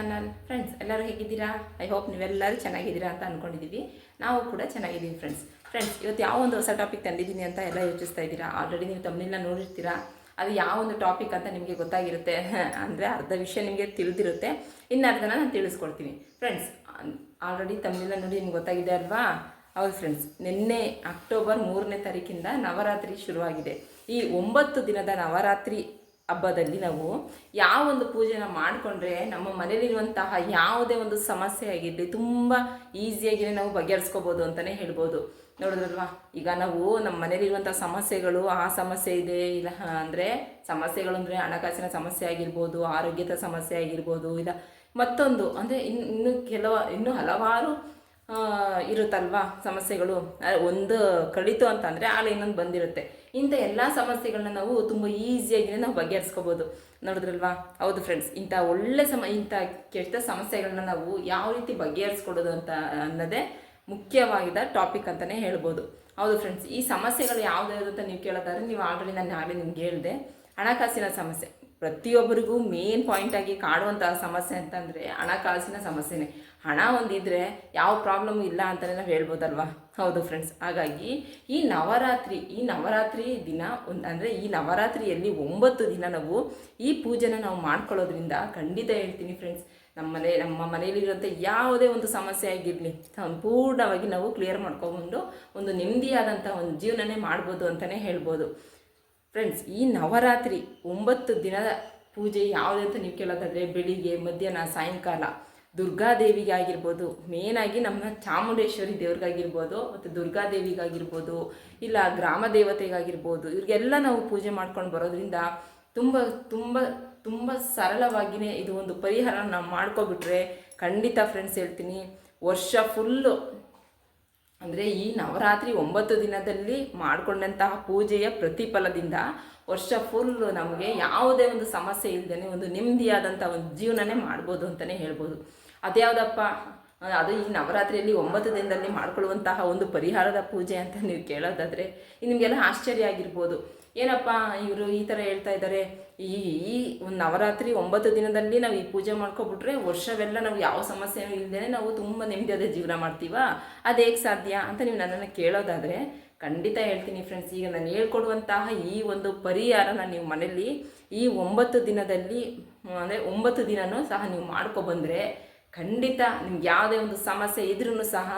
Channel friends ಎಲ್ಲರೂ ಹೇಗಿದ್ದೀರಾ? I hope ನೀವೆಲ್ಲರೂ ಚೆನ್ನಾಗಿದ್ದೀರಾ ಅಂತ ಅಂದ್ಕೊಂಡಿದ್ದೀವಿ ನಾವು ಕೂಡ ಚೆನ್ನಾಗಿದ್ದೀವಿ ಫ್ರೆಂಡ್ಸ್ ಫ್ರೆಂಡ್ಸ್ ಇವತ್ತು ಯಾವ ಒಂದು ಹೊಸ ಟಾಪಿಕ್ ತಂದಿದ್ದೀನಿ ಅಂತ ಎಲ್ಲ ಯೋಚಿಸ್ತಾ ಇದ್ದೀರಾ? ಆಲ್ರೆಡಿ ನೀವು ತಮ್ಮನೆಲ್ಲ ನೋಡಿರ್ತೀರಾ? ಅದು ಯಾವ ಒಂದು ಟಾಪಿಕ್ ಅಂತ ನಿಮಗೆ ಗೊತ್ತಾಗಿರುತ್ತೆ? ಅಂದರೆ ಅರ್ಧ ವಿಷಯ ನಿಮಗೆ ತಿಳಿದಿರುತ್ತೆ. ಇನ್ನು ಅರ್ಧನ ನಾನು ತಿಳಿಸ್ಕೊಡ್ತೀನಿ. ಫ್ರೆಂಡ್ಸ್ ಆಲ್ರೆಡಿ ತಮ್ಮನೆಲ್ಲ ನೋಡಿ ನಿಮ್ಗೆ ಗೊತ್ತಾಗಿದೆ ಅಲ್ವಾ? ಹೌದು ಫ್ರೆಂಡ್ಸ್ ನಿನ್ನೆ ಅಕ್ಟೋಬರ್ ಮೂರನೇ ತಾರೀಕಿಂದ ನವರಾತ್ರಿ ಶುರುವಾಗಿದೆ. ಈ ಒಂಬತ್ತು ದಿನದ ನವರಾತ್ರಿ ಹಬ್ಬದಲ್ಲಿ ನಾವು ಯಾವ ಒಂದು ಪೂಜೆನ ಮಾಡಿಕೊಂಡ್ರೆ ನಮ್ಮ ಮನೇಲಿರುವಂತಹ ಯಾವುದೇ ಒಂದು ಸಮಸ್ಯೆ ಆಗಿರಲಿ ತುಂಬ ಈಸಿಯಾಗಿ ನಾವು ಬಗೆಹರಿಸ್ಕೋಬೋದು ಅಂತಲೇ ಹೇಳ್ಬೋದು. ನೋಡಿದ್ರಲ್ವಾ? ಈಗ ನಾವು ನಮ್ಮ ಮನೇಲಿರುವಂಥ ಸಮಸ್ಯೆಗಳು, ಆ ಸಮಸ್ಯೆ ಇದೆ, ಇಲ್ಲ ಅಂದರೆ ಸಮಸ್ಯೆಗಳು ಅಂದರೆ ಹಣಕಾಸಿನ ಸಮಸ್ಯೆ ಆಗಿರ್ಬೋದು, ಆರೋಗ್ಯದ ಸಮಸ್ಯೆ ಆಗಿರ್ಬೋದು, ಇಲ್ಲ ಮತ್ತೊಂದು ಅಂದರೆ ಇನ್ನು ಇನ್ನು ಕೆಲವು, ಇನ್ನೂ ಹಲವಾರು ಇರುತ್ತಲ್ವಾ ಸಮಸ್ಯೆಗಳು? ಒಂದು ಕಳೀತು ಅಂತಂದರೆ ಆಗ ಇನ್ನೊಂದು ಬಂದಿರುತ್ತೆ. ಇಂಥ ಎಲ್ಲ ಸಮಸ್ಯೆಗಳನ್ನ ನಾವು ತುಂಬ ಈಸಿಯಾಗಿ ನಾವು ಬಗೆಹರಿಸ್ಕೋಬೋದು. ನೋಡಿದ್ರಲ್ವಾ? ಹೌದು ಫ್ರೆಂಡ್ಸ್ ಇಂಥ ಒಳ್ಳೆ ಸಮ, ಇಂಥ ಕೆಟ್ಟ ಸಮಸ್ಯೆಗಳನ್ನ ನಾವು ಯಾವ ರೀತಿ ಬಗೆಹರಿಸ್ಕೊಡೋದು ಅಂತ ಅನ್ನೋದೇ ಮುಖ್ಯವಾದ ಟಾಪಿಕ್ ಅಂತಲೇ ಹೇಳ್ಬೋದು. ಹೌದು ಫ್ರೆಂಡ್ಸ್ ಈ ಸಮಸ್ಯೆಗಳು ಯಾವ್ದು ಅಂತ ನೀವು ಕೇಳೋದಾದ್ರೆ ನೀವು ಆಲ್ರೆಡಿ ನಾನು ಆಗಲೇ ನಿಮ್ಗೆ ಹೇಳಿದೆ. ಹಣಕಾಸಿನ ಸಮಸ್ಯೆ. ಪ್ರತಿಯೊಬ್ಬರಿಗೂ ಮೇನ್ ಪಾಯಿಂಟಾಗಿ ಕಾಡುವಂತಹ ಸಮಸ್ಯೆ ಅಂತಂದರೆ ಹಣಕಾಸಿನ ಸಮಸ್ಯೆನೇ. ಹಣ ಒಂದಿದ್ರೆ ಯಾವ ಪ್ರಾಬ್ಲಮ್ ಇಲ್ಲ ಅಂತಲೇ ನಾವು ಹೇಳ್ಬೋದಲ್ವಾ? ಹೌದು ಫ್ರೆಂಡ್ಸ್ ಹಾಗಾಗಿ ಈ ನವರಾತ್ರಿ ಈ ನವರಾತ್ರಿ ದಿನ ಒಂದು ಅಂದರೆ ಈ ನವರಾತ್ರಿಯಲ್ಲಿ ಒಂಬತ್ತು ದಿನ ನಾವು ಈ ಪೂಜೆನ ನಾವು ಮಾಡ್ಕೊಳ್ಳೋದ್ರಿಂದ ಖಂಡಿತ ಹೇಳ್ತೀನಿ ಫ್ರೆಂಡ್ಸ್ ನಮ್ಮ ಮನೆ, ನಮ್ಮ ಮನೆಯಲ್ಲಿರುವಂಥ ಯಾವುದೇ ಒಂದು ಸಮಸ್ಯೆ ಆಗಿರಲಿ, ಸಂಪೂರ್ಣವಾಗಿ ನಾವು ಕ್ಲಿಯರ್ ಮಾಡ್ಕೊಬಂದು ಒಂದು ನೆಮ್ಮದಿಯಾದಂಥ ಒಂದು ಜೀವನನೇ ಮಾಡ್ಬೋದು ಅಂತಲೇ ಹೇಳ್ಬೋದು. ಫ್ರೆಂಡ್ಸ್ ಈ ನವರಾತ್ರಿ ಒಂಬತ್ತು ದಿನದ ಪೂಜೆ ಯಾವುದೇ ಅಂತ ನೀವು ಕೇಳೋದಾದರೆ ಬೆಳಿಗ್ಗೆ, ಮಧ್ಯಾಹ್ನ, ಸಾಯಂಕಾಲ. ದುರ್ಗಾದೇವಿಗೆ ಆಗಿರ್ಬೋದು ಮೇನಾಗಿ ನಮ್ಮ ಚಾಮುಂಡೇಶ್ವರಿ ದೇವ್ರಿಗಾಗಿರ್ಬೋದು, ಮತ್ತು ದುರ್ಗಾದೇವಿಗಾಗಿರ್ಬೋದು, ಇಲ್ಲ ಗ್ರಾಮ ದೇವತೆಗಾಗಿರ್ಬೋದು, ಇವ್ರಿಗೆಲ್ಲ ನಾವು ಪೂಜೆ ಮಾಡ್ಕೊಂಡು ಬರೋದ್ರಿಂದ ತುಂಬ ತುಂಬ ತುಂಬ ಸರಳವಾಗಿಯೇ ಇದು ಒಂದು ಪರಿಹಾರ ನಾವು ಮಾಡ್ಕೊಬಿಟ್ರೆ ಖಂಡಿತ ಫ್ರೆಂಡ್ಸ್ ಹೇಳ್ತೀನಿ. ವರ್ಷ ಫುಲ್ಲು ಅಂದರೆ ಈ ನವರಾತ್ರಿ ಒಂಬತ್ತು ದಿನದಲ್ಲಿ ಮಾಡಿಕೊಂಡಂತಹ ಪೂಜೆಯ ಪ್ರತಿಫಲದಿಂದ ವರ್ಷ ಫುಲ್ಲು ನಮಗೆ ಯಾವುದೇ ಒಂದು ಸಮಸ್ಯೆ ಇಲ್ಲದೇ ಒಂದು ನೆಮ್ಮದಿಯಾದಂಥ ಒಂದು ಜೀವನನೇ ಮಾಡ್ಬೋದು ಅಂತಲೇ ಹೇಳ್ಬೋದು. ಅದ್ಯಾವುದಪ್ಪ ಅದು ಈ ನವರಾತ್ರಿಯಲ್ಲಿ ಒಂಬತ್ತು ದಿನದಲ್ಲಿ ಮಾಡ್ಕೊಳ್ಳುವಂತಹ ಒಂದು ಪರಿಹಾರದ ಪೂಜೆ ಅಂತ ನೀವು ಕೇಳೋದಾದರೆ ನಿಮಗೆಲ್ಲ ಆಶ್ಚರ್ಯ ಆಗಿರ್ಬೋದು. ಏನಪ್ಪ ಇವರು ಈ ಥರ ಹೇಳ್ತಾ ಇದ್ದಾರೆ? ಈ ಈ ನವರಾತ್ರಿ ಒಂಬತ್ತು ದಿನದಲ್ಲಿ ನಾವು ಈ ಪೂಜೆ ಮಾಡ್ಕೊಬಿಟ್ರೆ ವರ್ಷವೆಲ್ಲ ನಾವು ಯಾವ ಸಮಸ್ಯೆನೂ ಇಲ್ಲದೇ ನಾವು ತುಂಬ ನೆಮ್ಮದಿಯಾದ ಜೀವನ ಮಾಡ್ತೀವ? ಅದು ಹೇಗೆ ಸಾಧ್ಯ ಅಂತ ನೀವು ನನ್ನನ್ನು ಕೇಳೋದಾದರೆ ಖಂಡಿತ ಹೇಳ್ತೀನಿ ಫ್ರೆಂಡ್ಸ್ ಈಗ ನಾನು ಹೇಳ್ಕೊಡುವಂತಹ ಈ ಒಂದು ಪರಿಹಾರನ ನೀವು ಮನೆಯಲ್ಲಿ ಈ ಒಂಬತ್ತು ದಿನದಲ್ಲಿ, ಅಂದರೆ ಒಂಬತ್ತು ದಿನನೂ ಸಹ ನೀವು ಮಾಡ್ಕೊಬಂದರೆ ಖಂಡಿತ ನಿಮ್ಗೆ ಯಾವುದೇ ಒಂದು ಸಮಸ್ಯೆ ಇದ್ರೂ ಸಹ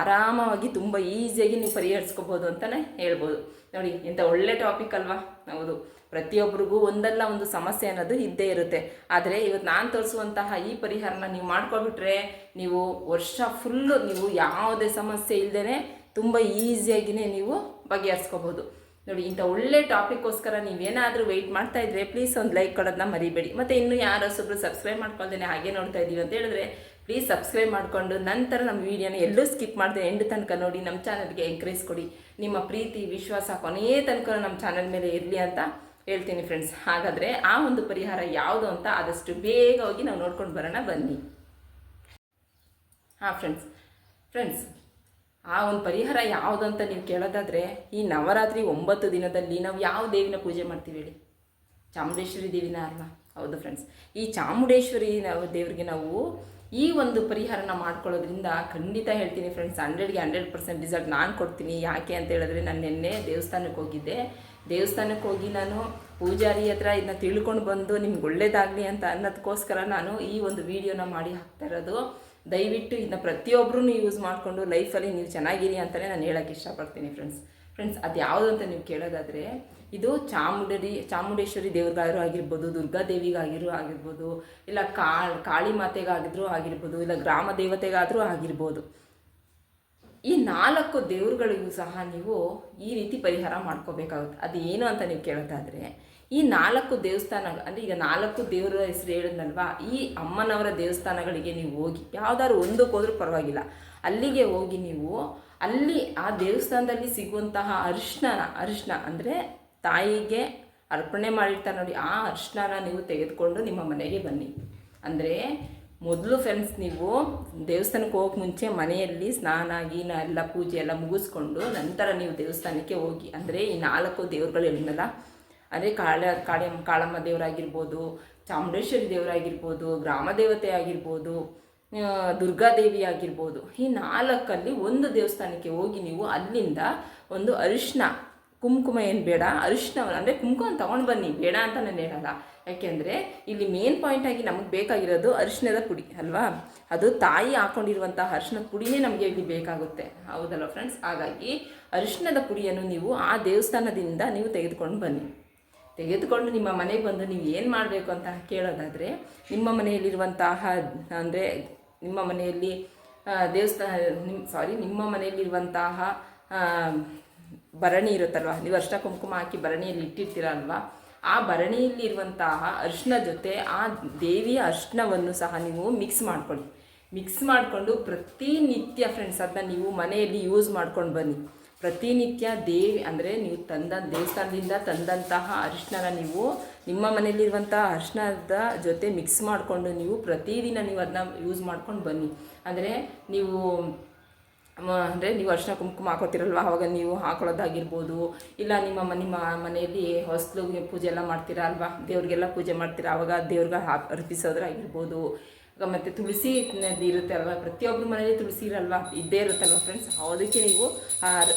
ಆರಾಮವಾಗಿ ತುಂಬ ಈಸಿಯಾಗಿ ನೀವು ಪರಿಹರಿಸ್ಕೋಬೋದು ಅಂತಲೇ ಹೇಳ್ಬೋದು. ನೋಡಿ, ಇಂಥ ಒಳ್ಳೆ ಟಾಪಿಕ್ ಅಲ್ವಾ? ಹೌದು. ಪ್ರತಿಯೊಬ್ಬರಿಗೂ ಒಂದಲ್ಲ ಒಂದು ಸಮಸ್ಯೆ ಅನ್ನೋದು ಇದ್ದೇ ಇರುತ್ತೆ. ಆದರೆ ಇವತ್ತು ನಾನು ತೋರಿಸುವಂತಹ ಈ ಪರಿಹಾರನ ನೀವು ಮಾಡ್ಕೊಬಿಟ್ರೆ ನೀವು ವರ್ಷ ಫುಲ್ಲು ನೀವು ಯಾವುದೇ ಸಮಸ್ಯೆ ಇಲ್ಲದೇ ತುಂಬ ಈಸಿಯಾಗಿಯೇ ನೀವು ಬಗೆಹರಿಸ್ಕೋಬೋದು. ನೋಡಿ, ಇಂಥ ಒಳ್ಳೆ ಟಾಪಿಕ್ಗೋಸ್ಕರ ನೀವೇನಾದರೂ ವೆಯ್ಟ್ ಮಾಡ್ತಾ ಇದ್ರೆ ಪ್ಲೀಸ್ ಒಂದು ಲೈಕ್ ಕೊಡೋದನ್ನ ಮರಿಬೇಡಿ. ಮತ್ತು ಇನ್ನೂ ಸೊಬ್ರು ಸಬ್ಸ್ಕ್ರೈಬ್ ಮಾಡ್ಕೊಳ್ದೇನೆ ಹಾಗೆ ನೋಡ್ತಾ ಇದ್ದೀವಿ ಅಂತ ಹೇಳಿದ್ರೆ ಪ್ಲೀಸ್ ಸಬ್ಸ್ಕ್ರೈಬ್ ಮಾಡಿಕೊಂಡು ನಂತರ ನಮ್ಮ ವೀಡಿಯೋನ ಎಲ್ಲೂ ಸ್ಕಿಪ್ ಮಾಡಿದೆ ಎಂಡ್ ತನಕ ನೋಡಿ ನಮ್ಮ ಚಾನಲ್ಗೆ ಎಂಕರೇಜ್ ಕೊಡಿ. ನಿಮ್ಮ ಪ್ರೀತಿ, ವಿಶ್ವಾಸ ಕೊನೆಯ ತನಕ ನಮ್ಮ ಚಾನಲ್ ಮೇಲೆ ಇರಲಿ ಅಂತ ಹೇಳ್ತೀನಿ ಫ್ರೆಂಡ್ಸ್ ಹಾಗಾದರೆ ಆ ಒಂದು ಪರಿಹಾರ ಯಾವುದು ಅಂತ ಆದಷ್ಟು ಬೇಗ ಹೋಗಿ ನಾವು ನೋಡ್ಕೊಂಡು ಬರೋಣ ಬನ್ನಿ. ಹಾಂ ಫ್ರೆಂಡ್ಸ್ ಫ್ರೆಂಡ್ಸ್ ಆ ಒಂದು ಪರಿಹಾರ ಯಾವುದು ಅಂತ ನೀವು ಕೇಳೋದಾದರೆ, ಈ ನವರಾತ್ರಿ ಒಂಬತ್ತು ದಿನದಲ್ಲಿ ನಾವು ಯಾವ ದೇವಿನ ಪೂಜೆ ಮಾಡ್ತೀವಿ ಹೇಳಿ? ಚಾಮುಂಡೇಶ್ವರಿ ದೇವಿನ ಅಲ್ವಾ? ಹೌದು ಫ್ರೆಂಡ್ಸ್ ಈ ಚಾಮುಂಡೇಶ್ವರಿ ನಾವು ದೇವರಿಗೆ ನಾವು ಈ ಒಂದು ಪರಿಹಾರನ ಮಾಡ್ಕೊಳ್ಳೋದ್ರಿಂದ ಖಂಡಿತ ಹೇಳ್ತೀನಿ ಫ್ರೆಂಡ್ಸ್ ಹಂಡ್ರೆಡ್ಗೆ ಹಂಡ್ರೆಡ್ ಪರ್ಸೆಂಟ್ ರಿಸಲ್ಟ್ ನಾನು ಕೊಡ್ತೀನಿ. ಯಾಕೆ ಅಂತ ಹೇಳಿದ್ರೆ, ನಾನು ನಿನ್ನೆ ದೇವಸ್ಥಾನಕ್ಕೆ ಹೋಗಿದ್ದೆ. ದೇವಸ್ಥಾನಕ್ಕೆ ಹೋಗಿ ನಾನು ಪೂಜಾರಿ ಹತ್ರ ಇದನ್ನ ತಿಳ್ಕೊಂಡು ಬಂದು, ನಿಮ್ಗೆ ಒಳ್ಳೇದಾಗಲಿ ಅಂತ ಅನ್ನೋದಕ್ಕೋಸ್ಕರ ನಾನು ಈ ಒಂದು ವಿಡಿಯೋನ ಮಾಡಿ ಹಾಕ್ತಾ ಇರೋದು. ದಯವಿಟ್ಟು ಇದನ್ನ ಪ್ರತಿಯೊಬ್ಬರೂ ಯೂಸ್ ಮಾಡಿಕೊಂಡು ಲೈಫಲ್ಲಿ ನೀವು ಚೆನ್ನಾಗಿರಿ ಅಂತಲೇ ನಾನು ಹೇಳೋಕ್ಕೆ ಇಷ್ಟಪಡ್ತೀನಿ ಫ್ರೆಂಡ್ಸ್ ಫ್ರೆಂಡ್ಸ್ ಅದು ಯಾವುದು ಅಂತ ನೀವು ಕೇಳೋದಾದರೆ, ಇದು ಚಾಮುಂಡರಿ, ಚಾಮುಂಡೇಶ್ವರಿ ದೇವ್ರಿಗಾದರೂ ಆಗಿರ್ಬೋದು ದುರ್ಗಾದೇವಿಗಾಗಿರೋ ಆಗಿರ್ಬೋದು, ಇಲ್ಲ ಕಾಳ್, ಕಾಳಿ ಮಾತೆಗಾಗಿದ್ರೂ ಆಗಿರ್ಬೋದು, ಇಲ್ಲ ಗ್ರಾಮ ದೇವತೆಗಾದರೂ ಆಗಿರ್ಬೋದು. ಈ ನಾಲ್ಕು ದೇವ್ರುಗಳಿಗೂ ಸಹ ನೀವು ಈ ರೀತಿ ಪರಿಹಾರ ಮಾಡ್ಕೋಬೇಕಾಗುತ್ತೆ. ಅದು ಏನು ಅಂತ ನೀವು ಕೇಳೋದಾದರೆ ಈ ನಾಲ್ಕು ದೇವಸ್ಥಾನ, ಅಂದರೆ ಈಗ ನಾಲ್ಕು ದೇವರ ಹೆಸರು ಹೇಳಿದ್ನಲ್ವಾ? ಈ ಅಮ್ಮನವರ ದೇವಸ್ಥಾನಗಳಿಗೆ ನೀವು ಹೋಗಿ, ಯಾವ್ದಾದ್ರು ಒಂದಕ್ಕೆ ಹೋದ್ರೂ ಪರವಾಗಿಲ್ಲ. ಅಲ್ಲಿಗೆ ಹೋಗಿ ನೀವು, ಅಲ್ಲಿ ಆ ದೇವಸ್ಥಾನದಲ್ಲಿ ಸಿಗುವಂತಹ ಅರಿಶಿನ ಅರಿಶಿನ ಅಂದರೆ ತಾಯಿಗೆ ಅರ್ಪಣೆ ಮಾಡಿರ್ತಾರೆ ನೋಡಿ, ಆ ಅರಿಶಿನ ನೀವು ತೆಗೆದುಕೊಂಡು ನಿಮ್ಮ ಮನೆಗೆ ಬನ್ನಿ. ಅಂದರೆ ಮೊದಲು ಫ್ರೆಂಡ್ಸ್ ನೀವು ದೇವಸ್ಥಾನಕ್ಕೆ ಹೋಗಕ್ಕೆ ಮುಂಚೆ ಮನೆಯಲ್ಲಿ ಸ್ನಾನ, ಗೀನ ಎಲ್ಲ ಪೂಜೆ ಎಲ್ಲ ಮುಗಿಸ್ಕೊಂಡು ನಂತರ ನೀವು ದೇವಸ್ಥಾನಕ್ಕೆ ಹೋಗಿ. ಅಂದರೆ ಈ ನಾಲ್ಕು ದೇವ್ರುಗಳು ಹೇಳಿದ್ನಲ್ಲ ಅಂದರೆ ಕಾಳ, ಕಾಳಿ, ಕಾಳಮ್ಮ ದೇವರಾಗಿರ್ಬೋದು, ಚಾಮುಂಡೇಶ್ವರಿ ದೇವರಾಗಿರ್ಬೋದು, ಗ್ರಾಮ ದೇವತೆ ಆಗಿರ್ಬೋದು ದುರ್ಗಾದೇವಿ ಆಗಿರ್ಬೋದು, ಈ ನಾಲ್ಕಲ್ಲಿ ಒಂದು ದೇವಸ್ಥಾನಕ್ಕೆ ಹೋಗಿ ನೀವು ಅಲ್ಲಿಂದ ಒಂದು ಅರಿಶಿನ, ಕುಂಕುಮ ಏನು ಬೇಡ, ಅರಿಶಿನ ಅಂದರೆ ಕುಂಕುಮ ತೊಗೊಂಡು ಬನ್ನಿ, ಬೇಡ ಅಂತ ನಾನು ಹೇಳಲ್ಲ. ಯಾಕೆಂದರೆ ಇಲ್ಲಿ ಮೇನ್ ಪಾಯಿಂಟ್ ಆಗಿ ನಮಗೆ ಬೇಕಾಗಿರೋದು ಅರಿಶಿನದ ಪುಡಿ, ಅಲ್ವಾ? ಅದು ತಾಯಿ ಹಾಕೊಂಡಿರುವಂಥ ಅರಿಶಿಣದ ಪುಡಿನೇ ನಮಗೆ ಇಲ್ಲಿ ಬೇಕಾಗುತ್ತೆ. ಹೌದಲ್ವ ಫ್ರೆಂಡ್ಸ್ ಹಾಗಾಗಿ ಅರಿಶಿನದ ಪುಡಿಯನ್ನು ನೀವು ಆ ದೇವಸ್ಥಾನದಿಂದ ನೀವು ತೆಗೆದುಕೊಂಡು ಬನ್ನಿ. ತೆಗೆದುಕೊಂಡು ನಿಮ್ಮ ಮನೆಗೆ ಬಂದು ನೀವು ಏನು ಮಾಡಬೇಕು ಅಂತ ಕೇಳೋದಾದರೆ, ನಿಮ್ಮ ಮನೆಯಲ್ಲಿರುವಂತಹ, ಅಂದರೆ ನಿಮ್ಮ ಮನೆಯಲ್ಲಿ ದೇವಸ್ಥಾನ ನಿಮ್ಮ ಸಾರಿ ನಿಮ್ಮ ಮನೆಯಲ್ಲಿರುವಂತಹ ಭರಣಿ ಇರುತ್ತಲ್ವ? ನೀವು ಅರ್ಶಿನ ಕುಂಕುಮ ಹಾಕಿ ಭರಣಿಯಲ್ಲಿ ಇಟ್ಟಿರ್ತೀರಲ್ವ? ಆ ಭರಣಿಯಲ್ಲಿರುವಂತಹ ಅರ್ಶನ ಜೊತೆ ಆ ದೇವಿಯ ಅರ್ಶಿನವನ್ನು ಸಹ ನೀವು ಮಿಕ್ಸ್ ಮಾಡ್ಕೊಳ್ಳಿ. ಮಿಕ್ಸ್ ಮಾಡಿಕೊಂಡು ಪ್ರತಿನಿತ್ಯ ಫ್ರೆಂಡ್ಸ್ ಅದನ್ನ ನೀವು ಮನೆಯಲ್ಲಿ ಯೂಸ್ ಮಾಡ್ಕೊಂಡು ಬನ್ನಿ. ಪ್ರತಿನಿತ್ಯ ದೇವಿ ಅಂದರೆ ನೀವು ತಂದ ದೇವಸ್ಥಾನದಿಂದ ತಂದಂತಹ ಅರಿಶಿನ ನೀವು ನಿಮ್ಮ ಮನೆಯಲ್ಲಿರುವಂಥ ಅರಿಶಿನದ ಜೊತೆ ಮಿಕ್ಸ್ ಮಾಡಿಕೊಂಡು ನೀವು ಪ್ರತಿದಿನ ನೀವು ಅದನ್ನ ಯೂಸ್ ಮಾಡ್ಕೊಂಡು ಬನ್ನಿ. ಅಂದರೆ ನೀವು ಅಂದರೆ ನೀವು ಅರಿಶಿನ ಕುಂಕುಮ ಹಾಕೋತಿರಲ್ವ? ಆವಾಗ ನೀವು ಹಾಕೊಳ್ಳೋದಾಗಿರ್ಬೋದು. ಇಲ್ಲ ನಿಮ್ಮ ಮನೆ ಮನೆಯಲ್ಲಿ ಹೊಸಲು ಪೂಜೆ ಎಲ್ಲ ಮಾಡ್ತೀರಾ ಅಲ್ವಾ? ದೇವ್ರಿಗೆಲ್ಲ ಪೂಜೆ ಮಾಡ್ತೀರಾ? ಆವಾಗ ದೇವ್ರಿಗೆ ಹಾ- ಅರ್ಪಿಸೋದ್ರಾಗಿರ್ಬೋದು. ಮತ್ತು ತುಳಸಿ ಇರುತ್ತೆ ಅಲ್ವಾ? ಪ್ರತಿಯೊಬ್ಬರ ಮನೇಲಿ ತುಳಸಿ ಇರಲ್ವಾ? ಇದ್ದೇ ಇರುತ್ತಲ್ವ ಫ್ರೆಂಡ್ಸ್ ಅದಕ್ಕೆ ನೀವು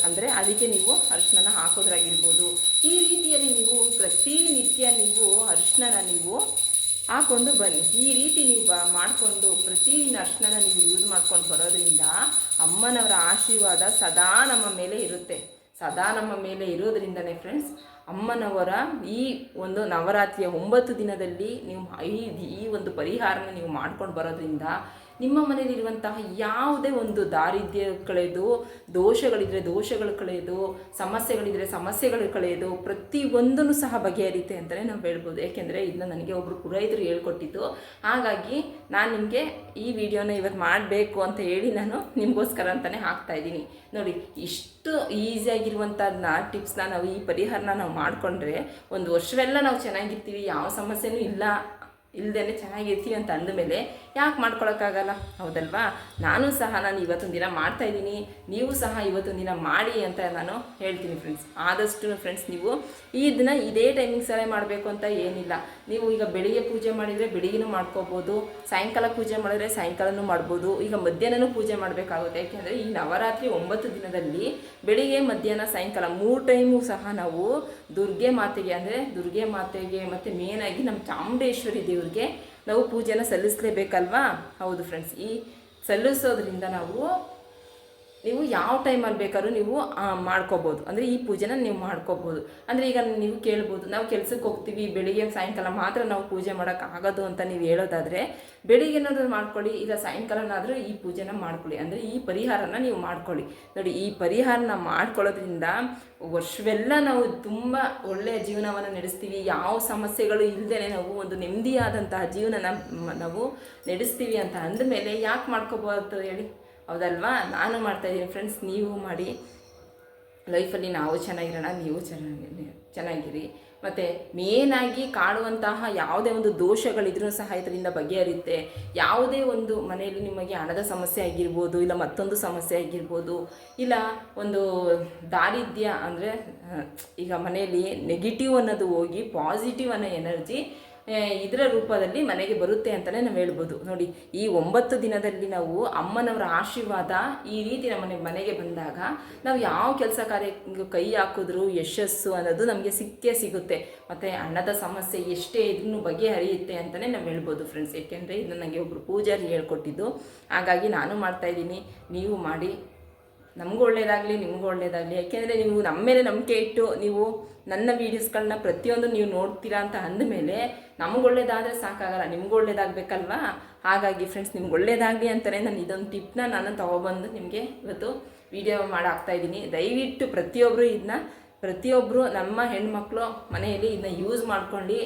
ಅಂದರೆ ಅದಕ್ಕೆ ನೀವು ಅರಿಶಿನ ಹಾಕೋದ್ರಾಗಿರ್ಬೋದು. ಈ ರೀತಿಯಲ್ಲಿ ನೀವು ಪ್ರತಿನಿತ್ಯ ನೀವು ಅರಿಶಿನ ನೀವು ಹಾಕೊಂಡು ಬನ್ನಿ. ಈ ರೀತಿ ನೀವು ಬ, ಮಾಡಿಕೊಂಡು ಪ್ರತಿ ಅರ್ಶನ ನೀವು ಯೂಸ್ ಮಾಡ್ಕೊಂಡು ಬರೋದ್ರಿಂದ ಅಮ್ಮನವರ ಆಶೀರ್ವಾದ ಸದಾ ನಮ್ಮ ಮೇಲೆ ಇರುತ್ತೆ. ಸದಾ ನಮ್ಮ ಮೇಲೆ ಇರೋದ್ರಿಂದನೇ ಫ್ರೆಂಡ್ಸ್ ಅಮ್ಮನವರ ಈ ಒಂದು ನವರಾತ್ರಿಯ ಒಂಬತ್ತು ದಿನದಲ್ಲಿ ನೀವು ಈ ಈ ಒಂದು ಪರಿಹಾರನ ನೀವು ಮಾಡ್ಕೊಂಡು ಬರೋದ್ರಿಂದ ನಿಮ್ಮ ಮನೆಯಲ್ಲಿರುವಂತಹ ಯಾವುದೇ ಒಂದು ದಾರಿದ್ರ್ಯ ಕಳೆದು ದೋಷಗಳಿದ್ರೆ ದೋಷಗಳು ಕಳೆಯೋದು ಸಮಸ್ಯೆಗಳಿದ್ರೆ ಸಮಸ್ಯೆಗಳು ಕಳೆಯೋದು ಪ್ರತಿಯೊಂದನ್ನು ಸಹ ಬಗೆಹರಿತೆ ಅಂತಲೇ ನಾವು ಹೇಳ್ಬೋದು. ಏಕೆಂದರೆ ಇದನ್ನ ನನಗೆ ಒಬ್ಬರು ಪುರೋಹಿತರು ಹೇಳ್ಕೊಟ್ಟಿದ್ದು. ಹಾಗಾಗಿ ನಾನು ನಿಮಗೆ ಈ ವಿಡಿಯೋನ ಇವತ್ತು ಮಾಡಬೇಕು ಅಂತ ಹೇಳಿ ನಾನು ನಿಮಗೋಸ್ಕರ ಅಂತಲೇ ಹಾಕ್ತಾ ಇದ್ದೀನಿ. ನೋಡಿ, ಇಷ್ಟು ಈಸಿಯಾಗಿರುವಂಥದ್ದನ್ನ ಟಿಪ್ಸ್ನ ನಾವು ಈ ಪರಿಹಾರನ ನಾವು ಮಾಡಿಕೊಂಡ್ರೆ ಒಂದು ವರ್ಷವೆಲ್ಲ ನಾವು ಚೆನ್ನಾಗಿರ್ತೀವಿ, ಯಾವ ಸಮಸ್ಯೆನೂ ಇಲ್ಲ. ಇಲ್ಲದೇ ಚೆನ್ನಾಗಿರ್ತೀವಿ ಅಂತ ಅಂದಮೇಲೆ ಯಾಕೆ ಮಾಡ್ಕೊಳಕ್ಕಾಗಲ್ಲ? ಹೌದಲ್ವಾ? ನಾನು ಸಹ ನಾನು ಇವತ್ತೊಂದು ದಿನ ಮಾಡ್ತಾ ಇದ್ದೀನಿ. ನೀವು ಸಹ ಇವತ್ತೊಂದು ದಿನ ಮಾಡಿ ಅಂತ ನಾನು ಹೇಳ್ತೀನಿ ಫ್ರೆಂಡ್ಸ್ ಆದಷ್ಟು ಫ್ರೆಂಡ್ಸ್ ನೀವು ಈ ದಿನ ಇದೇ ಟೈಮಿಂಗ್ಸಲ್ಲೇ ಮಾಡಬೇಕು ಅಂತ ಏನಿಲ್ಲ. ನೀವು ಈಗ ಬೆಳಿಗ್ಗೆ ಪೂಜೆ ಮಾಡಿದರೆ ಬೆಳಿಗ್ಗೆನೂ ಮಾಡ್ಕೋಬೋದು, ಸಾಯಂಕಾಲ ಪೂಜೆ ಮಾಡಿದ್ರೆ ಸಾಯಂಕಾಲನೂ ಮಾಡ್ಬೋದು, ಈಗ ಮಧ್ಯಾಹ್ನನೂ ಪೂಜೆ ಮಾಡಬೇಕಾಗುತ್ತೆ. ಯಾಕೆಂದರೆ ಈ ನವರಾತ್ರಿ ಒಂಬತ್ತು ದಿನದಲ್ಲಿ ಬೆಳಿಗ್ಗೆ, ಮಧ್ಯಾಹ್ನ, ಸಾಯಂಕಾಲ ಮೂರು ಟೈಮು ಸಹ ನಾವು ದುರ್ಗೆ ಮಾತೆಗೆ ಅಂದರೆ ದುರ್ಗೆ ಮಾತೆಗೆ ಮತ್ತು ಆಗಿ ನಮ್ಮ ಚಾಮುಂಡೇಶ್ವರಿ ದೇವ್ರಿಗೆ ನಾವು ಪೂಜೆನ ಸಲ್ಲಿಸಲೇಬೇಕಲ್ವಾ? ಹೌದು ಫ್ರೆಂಡ್ಸ್ ಈ ಸಲ್ಲಿಸೋದ್ರಿಂದ ನಾವು ನೀವು ಯಾವ ಟೈಮಲ್ಲಿ ಬೇಕಾದ್ರೂ ನೀವು ಮಾಡ್ಕೋಬೋದು. ಅಂದರೆ ಈ ಪೂಜೆನ ನೀವು ಮಾಡ್ಕೋಬೋದು. ಅಂದರೆ ಈಗ ನೀವು ಕೇಳ್ಬೋದು, ನಾವು ಕೆಲಸಕ್ಕೆ ಹೋಗ್ತೀವಿ, ಬೆಳಿಗ್ಗೆ ಸಾಯಂಕಾಲ ಮಾತ್ರ ನಾವು ಪೂಜೆ ಮಾಡೋಕ್ಕಾಗೋದು ಅಂತ ನೀವು ಹೇಳೋದಾದರೆ ಬೆಳಿಗ್ಗೆನಾದ್ರೂ ಮಾಡ್ಕೊಳ್ಳಿ, ಇಲ್ಲ ಸಾಯಂಕಾಲನಾದರೂ ಈ ಪೂಜೆನ ಮಾಡ್ಕೊಳ್ಳಿ. ಅಂದರೆ ಈ ಪರಿಹಾರನ ನೀವು ಮಾಡ್ಕೊಳ್ಳಿ. ನೋಡಿ, ಈ ಪರಿಹಾರನ ಮಾಡ್ಕೊಳ್ಳೋದ್ರಿಂದ ವರ್ಷವೆಲ್ಲ ನಾವು ತುಂಬ ಒಳ್ಳೆಯ ಜೀವನವನ್ನು ನಡೆಸ್ತೀವಿ. ಯಾವ ಸಮಸ್ಯೆಗಳು ಇಲ್ಲದೇ ನಾವು ಒಂದು ನೆಮ್ಮದಿಯಾದಂತಹ ಜೀವನನ ನಾವು ನಡೆಸ್ತೀವಿ ಅಂತ ಅಂದಮೇಲೆ ಯಾಕೆ ಮಾಡ್ಕೋಬಾರ್ದು ಹೇಳಿ? ಹೌದಲ್ವಾ? ನಾನು ಮಾಡ್ತಾ ಇದ್ದೀನಿ ಫ್ರೆಂಡ್ಸ್ ನೀವು ಮಾಡಿ. ಲೈಫಲ್ಲಿ ನಾವು ಚೆನ್ನಾಗಿರೋಣ, ನೀವು ಚೆನ್ನಾಗಿ, ಚೆನ್ನಾಗಿರಿ. ಮತ್ತು ಮೇನಾಗಿ ಕಾಡುವಂತಹ ಯಾವುದೇ ಒಂದು ದೋಷಗಳಿದ್ರೂ ಸಹ ಇದರಿಂದ ಬಗೆಹರಿಯುತ್ತೆ. ಯಾವುದೇ ಒಂದು ಮನೆಯಲ್ಲಿ ನಿಮಗೆ ಹಣದ ಸಮಸ್ಯೆ ಆಗಿರ್ಬೋದು, ಇಲ್ಲ ಮತ್ತೊಂದು ಸಮಸ್ಯೆ ಆಗಿರ್ಬೋದು, ಇಲ್ಲ ಒಂದು ದಾರಿದ್ರ್ಯ ಅಂದರೆ ಈಗ ಮನೆಯಲ್ಲಿ ನೆಗೆಟಿವ್ ಅನ್ನೋದು ಹೋಗಿ ಪಾಸಿಟಿವ್ ಅನ್ನೋ ಎನರ್ಜಿ ಇದರ ರೂಪದಲ್ಲಿ ಮನೆಗೆ ಬರುತ್ತೆ ಅಂತಲೇ ನಾವು ಹೇಳ್ಬೋದು. ನೋಡಿ, ಈ ಒಂಬತ್ತು ದಿನದಲ್ಲಿ ನಾವು ಅಮ್ಮನವರ ಆಶೀರ್ವಾದ ಈ ರೀತಿ ನಮ್ಮ ಮನೆಗೆ ಬಂದಾಗ ನಾವು ಯಾವ ಕೆಲಸ ಕಾರ್ಯ ಕೈ ಹಾಕಿದ್ರು, ಯಶಸ್ಸು ಅನ್ನೋದು ನಮಗೆ ಸಿಕ್ಕೇ ಸಿಗುತ್ತೆ. ಮತ್ತು ಅನ್ನದ ಸಮಸ್ಯೆ ಎಷ್ಟೇ ಇದನ್ನು ಬಗೆಹರಿಯುತ್ತೆ ಅಂತಲೇ ನಾವು ಹೇಳ್ಬೋದು ಫ್ರೆಂಡ್ಸ್ ಏಕೆಂದರೆ ಇದು ನನಗೆ ಒಬ್ಬರು ಪೂಜಾರಿ ಹೇಳ್ಕೊಟ್ಟಿದ್ದು. ಹಾಗಾಗಿ ನಾನು ಮಾಡ್ತಾಯಿದ್ದೀನಿ ನೀವು ಮಾಡಿ. ನಮಗೂ ಒಳ್ಳೇದಾಗಲಿ, ನಿಮಗೂ ಒಳ್ಳೇದಾಗಲಿ. ಯಾಕೆಂದರೆ ನೀವು ನಮ್ಮ ಮೇಲೆ ನಂಬಿಕೆ ಇಟ್ಟು ನೀವು ನನ್ನ ವೀಡಿಯೋಸ್ಗಳನ್ನ ಪ್ರತಿಯೊಂದು ನೀವು ನೋಡ್ತೀರಾ ಅಂತ ಅಂದಮೇಲೆ ನಮ್ಗೆ ಒಳ್ಳೇದಾದರೆ ಸಾಕಾಗಲ್ಲ, ನಿಮ್ಗೆ ಒಳ್ಳೇದಾಗಬೇಕಲ್ವಾ? ಹಾಗಾಗಿ ಫ್ರೆಂಡ್ಸ್ ನಿಮ್ಗೆ ಒಳ್ಳೇದಾಗಲಿ ಅಂತಲೇ ನಾನು ಇದೊಂದು ಟಿಪ್ನ ನಾನು ತೊಗೊಬಂದು ನಿಮಗೆ ಇವತ್ತು ವಿಡಿಯೋ ಮಾಡಾಕ್ತಾ ಇದ್ದೀನಿ. ದಯವಿಟ್ಟು ಪ್ರತಿಯೊಬ್ಬರು ಇದನ್ನ ಪ್ರತಿಯೊಬ್ಬರು ನಮ್ಮ ಹೆಣ್ಮಕ್ಳು ಮನೆಯಲ್ಲಿ ಇದನ್ನ ಯೂಸ್ ಮಾಡ್ಕೊಂಡು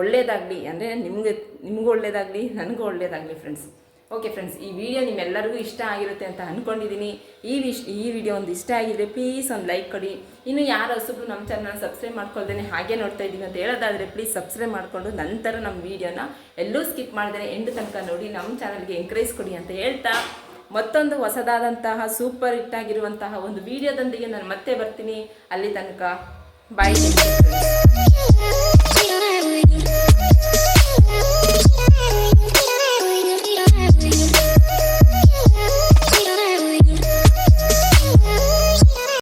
ಒಳ್ಳೇದಾಗಲಿ, ಅಂದರೆ ನಿಮಗೆ, ನಿಮಗೂ ಒಳ್ಳೇದಾಗಲಿ, ನನಗೂ ಒಳ್ಳೇದಾಗಲಿ ಫ್ರೆಂಡ್ಸ್ ಓಕೆ ಫ್ರೆಂಡ್ಸ್ ಈ ವಿಡಿಯೋ ನಿಮ್ಮೆಲ್ಲರಿಗೂ ಇಷ್ಟ ಆಗಿರುತ್ತೆ ಅಂತ ಅಂದ್ಕೊಂಡಿದ್ದೀನಿ ಈ ವಿಶ್ ಈ ವಿಡಿಯೋ ಒಂದು ಇಷ್ಟ ಆಗಿದ್ರೆ ಪ್ಲೀಸ್ ಒಂದು ಲೈಕ್ ಕೊಡಿ. ಇನ್ನು ಯಾರು ಹೊಸಬ್ರು ನಮ್ಮ ಚಾನಲ್ ಸಬ್ಸ್ಕ್ರೈಬ್ ಮಾಡ್ಕೊಳ್ದೇ ಹಾಗೆ ನೋಡ್ತಾ ಇದ್ದೀನಿ ಅಂತ ಹೇಳೋದಾದರೆ ಪ್ಲೀಸ್ ಸಬ್ಸ್ಕ್ರೈಬ್ ಮಾಡಿಕೊಂಡು ನಂತರ ನಮ್ಮ ವಿಡಿಯೋನ ಎಲ್ಲೂ ಸ್ಕಿಪ್ ಮಾಡಿದರೆ ಎಂಡ್ ತನಕ ನೋಡಿ ನಮ್ಮ ಚಾನಲ್ಗೆ ಎಂಕರೇಜ್ ಕೊಡಿ ಅಂತ ಹೇಳ್ತಾ. ಮತ್ತೊಂದು ಹೊಸದಾದಂತಹ ಸೂಪರ್ ಹಿಟ್ಟಾಗಿರುವಂತಹ ಒಂದು ವಿಡಿಯೋದೊಂದಿಗೆ ನಾನು ಮತ್ತೆ ಬರ್ತೀನಿ. ಅಲ್ಲಿ ತನಕ ಬಾಯ್